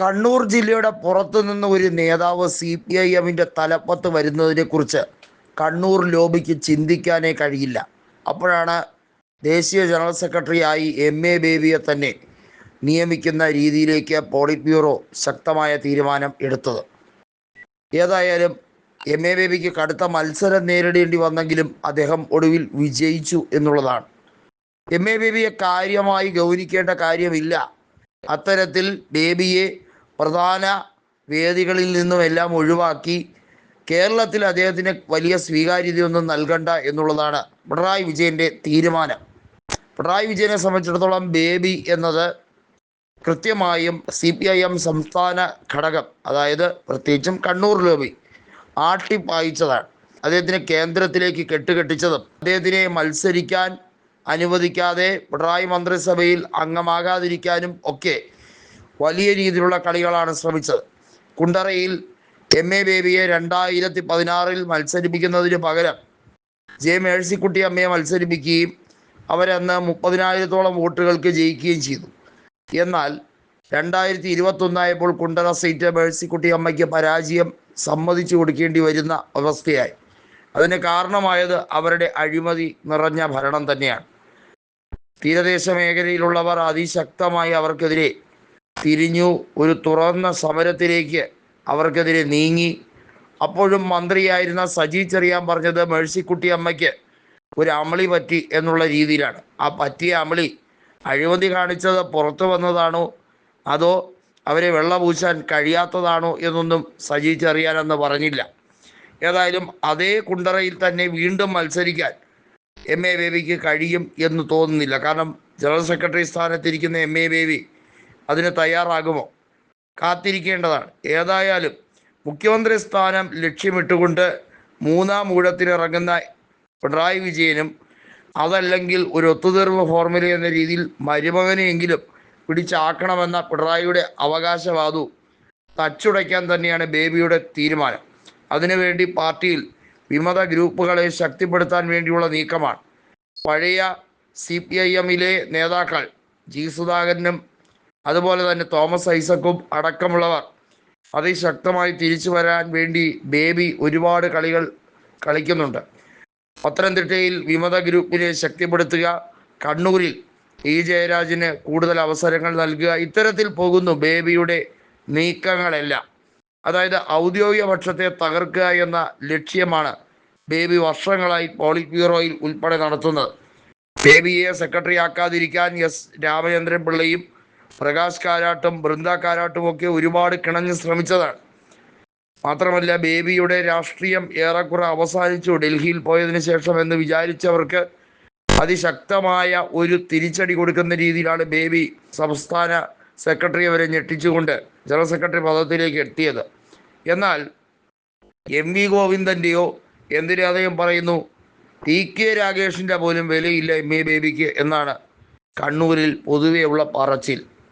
കണ്ണൂർ ജില്ലയുടെ പുറത്തു നിന്ന് ഒരു നേതാവ് സി പി ഐ എമ്മിന്റെ തലപ്പത്ത് വരുന്നതിനെക്കുറിച്ച് കണ്ണൂർ ലോബിക്ക് ചിന്തിക്കാനേ കഴിയില്ല. അപ്പോഴാണ് ദേശീയ ജനറൽ സെക്രട്ടറിയായി എം എ ബേബിയെ തന്നെ നിയമിക്കുന്ന രീതിയിലേക്ക് പോളിറ്റ് ബ്യൂറോ ശക്തമായ തീരുമാനം എടുത്തത്. ഏതായാലും എം എ ബേബിക്ക് കടുത്ത മത്സരം നേരിടേണ്ടി വന്നെങ്കിലും അദ്ദേഹം ഒടുവിൽ വിജയിച്ചു എന്നുള്ളതാണ്. എം എ ബേബിയെ കാര്യമായി ഗൗനിക്കേണ്ട കാര്യമില്ല. അത്തരത്തിൽ ബേബിയെ പ്രധാന വേദികളിൽ നിന്നും എല്ലാം ഒഴിവാക്കി കേരളത്തിൽ അദ്ദേഹത്തിന് വലിയ സ്വീകാര്യതയൊന്നും നൽകണ്ട എന്നുള്ളതാണ് പിണറായി വിജയന്റെ തീരുമാനം. പിണറായി വിജയനെ സംബന്ധിച്ചിടത്തോളം ബേബി എന്നത് കൃത്യമായും സി പി ഐ എം സംസ്ഥാന ഘടകം അതായത് പ്രത്യേകിച്ചും കണ്ണൂർ ലോബി ആട്ടിപ്പായിച്ചതാണ്. അദ്ദേഹത്തിനെ കേന്ദ്രത്തിലേക്ക് കെട്ടുകെട്ടിച്ചതും അദ്ദേഹത്തിനെ മത്സരിക്കാൻ അനുവദിക്കാതെ പിണറായി മന്ത്രിസഭയിൽ അംഗമാകാതിരിക്കാനും ഒക്കെ വലിയ രീതിയിലുള്ള കളികളാണ് ശ്രമിച്ചത്. കുണ്ടറയിൽ എം എ ബേബിയെ രണ്ടായിരത്തി പതിനാറിൽ മത്സരിപ്പിക്കുന്നതിന് പകരം ജെ മേഴ്സിക്കുട്ടി അമ്മയെ മത്സരിപ്പിക്കുകയും അവരന്ന് മുപ്പതിനായിരത്തോളം വോട്ടുകൾക്ക് ജയിക്കുകയും ചെയ്തു. എന്നാൽ രണ്ടായിരത്തി ഇരുപത്തൊന്നായപ്പോൾ കുണ്ടറ സീറ്റ് മേഴ്സിക്കുട്ടി അമ്മയ്ക്ക് പരാജയം സമ്മതിച്ചു കൊടുക്കേണ്ടി വരുന്ന അവസ്ഥയായി. അതിന് കാരണമായത് അവരുടെ അഴിമതി നിറഞ്ഞ ഭരണം തന്നെയാണ്. തീരദേശ മേഖലയിലുള്ളവർ അതിശക്തമായി അവർക്കെതിരെ തിരിഞ്ഞു ഒരു തുറന്ന സമരത്തിലേക്ക് അവർക്കെതിരെ നീങ്ങി. അപ്പോഴും മന്ത്രിയായിരുന്ന സജി ചെറിയാൻ പറഞ്ഞത് മേഴ്സിക്കുട്ടി അമ്മയ്ക്ക് ഒരു അമളി പറ്റി എന്നുള്ള രീതിയിലാണ്. ആ പറ്റിയ അമളി അഴിമതി കാണിച്ചത് പുറത്തു വന്നതാണോ? അതോ അവരെ വെള്ളപൂശാൻ കഴിയാത്തതാണോ എന്നൊന്നും സജി ചെറിയാനെന്ന് പറഞ്ഞില്ല. ഏതായാലും അതേ കുണ്ടറയിൽ തന്നെ വീണ്ടും മത്സരിക്കാൻ എം എ ബേബിക്ക് കഴിയും എന്ന് തോന്നുന്നില്ല. കാരണം ജനറൽ സെക്രട്ടറി സ്ഥാനത്തിരിക്കുന്ന എം എ ബേബി അതിന് തയ്യാറാകുമോ? കാത്തിരിക്കേണ്ടതാണ്. ഏതായാലും മുഖ്യമന്ത്രി സ്ഥാനം ലക്ഷ്യമിട്ടുകൊണ്ട് മൂന്നാം ഊഴത്തിനിറങ്ങുന്ന പിണറായി വിജയനും അതല്ലെങ്കിൽ ഒരു ഒത്തുതീർവ് ഫോർമുല എന്ന രീതിയിൽ മരുമകനെയെങ്കിലും പിടിച്ചാക്കണമെന്ന പിണറായിയുടെ അവകാശവാദവും തച്ചുടയ്ക്കാൻ തന്നെയാണ് ബേബിയുടെ തീരുമാനം. അതിനുവേണ്ടി പാർട്ടിയിൽ വിമത ഗ്രൂപ്പുകളെ ശക്തിപ്പെടുത്താൻ വേണ്ടിയുള്ള നീക്കമാണ്. പഴയ സി പി ഐ എമ്മിലെ നേതാക്കൾ ജി സുധാകരനും അതുപോലെ തന്നെ തോമസ് ഐസക്കും അടക്കമുള്ളവർ അതിശക്തമായി തിരിച്ചു വരാൻ വേണ്ടി ബേബി ഒരുപാട് കളികൾ കളിക്കുന്നുണ്ട്. പത്തനംതിട്ടയിൽ വിമത ഗ്രൂപ്പിനെ ശക്തിപ്പെടുത്തുക കണ്ണൂരിൽ ഇ ജയരാജിന് കൂടുതൽ അവസരങ്ങൾ നൽകുക ഇത്തരത്തിൽ പോകുന്നു ബേബിയുടെ നീക്കങ്ങളെല്ലാം. അതായത് ഔദ്യോഗിക പക്ഷത്തെ തകർക്കുക എന്ന ലക്ഷ്യമാണ് ബേബി വർഷങ്ങളായി പോളിറ്റ് ബ്യൂറോയിൽ ഉൾപ്പെടെ നടത്തുന്നത്. ബേബിയെ സെക്രട്ടറി ആക്കാതിരിക്കാൻ എസ് രാമചന്ദ്രൻ പിള്ളയും പ്രകാശ് കാരാട്ടും ബൃന്ദ കാരാട്ടും ഒക്കെ ഒരുപാട് കിണഞ്ഞ് ശ്രമിച്ചതാണ്. മാത്രമല്ല ബേബിയുടെ രാഷ്ട്രീയം ഏറെക്കുറെ അവസാനിച്ചു ഡൽഹിയിൽ പോയതിനു ശേഷം എന്ന് വിചാരിച്ചവർക്ക് അതിശക്തമായ ഒരു തിരിച്ചടി കൊടുക്കുന്ന രീതിയിലാണ് ബേബി സംസ്ഥാന സെക്രട്ടറിയെ വരെ ഞെട്ടിച്ചുകൊണ്ട് ജനറൽ സെക്രട്ടറി പദത്തിലേക്ക് എത്തിയത്. എന്നാൽ എം വി ഗോവിന്ദന്റെയോ എന്തിനു അദ്ദേഹം പറയുന്നു? ടി കെ രാഗേഷിന്റെ പോലും വിലയില്ല എം എ ബേബിക്ക് എന്നാണ് കണ്ണൂരിൽ പൊതുവെയുള്ള പറച്ചിൽ.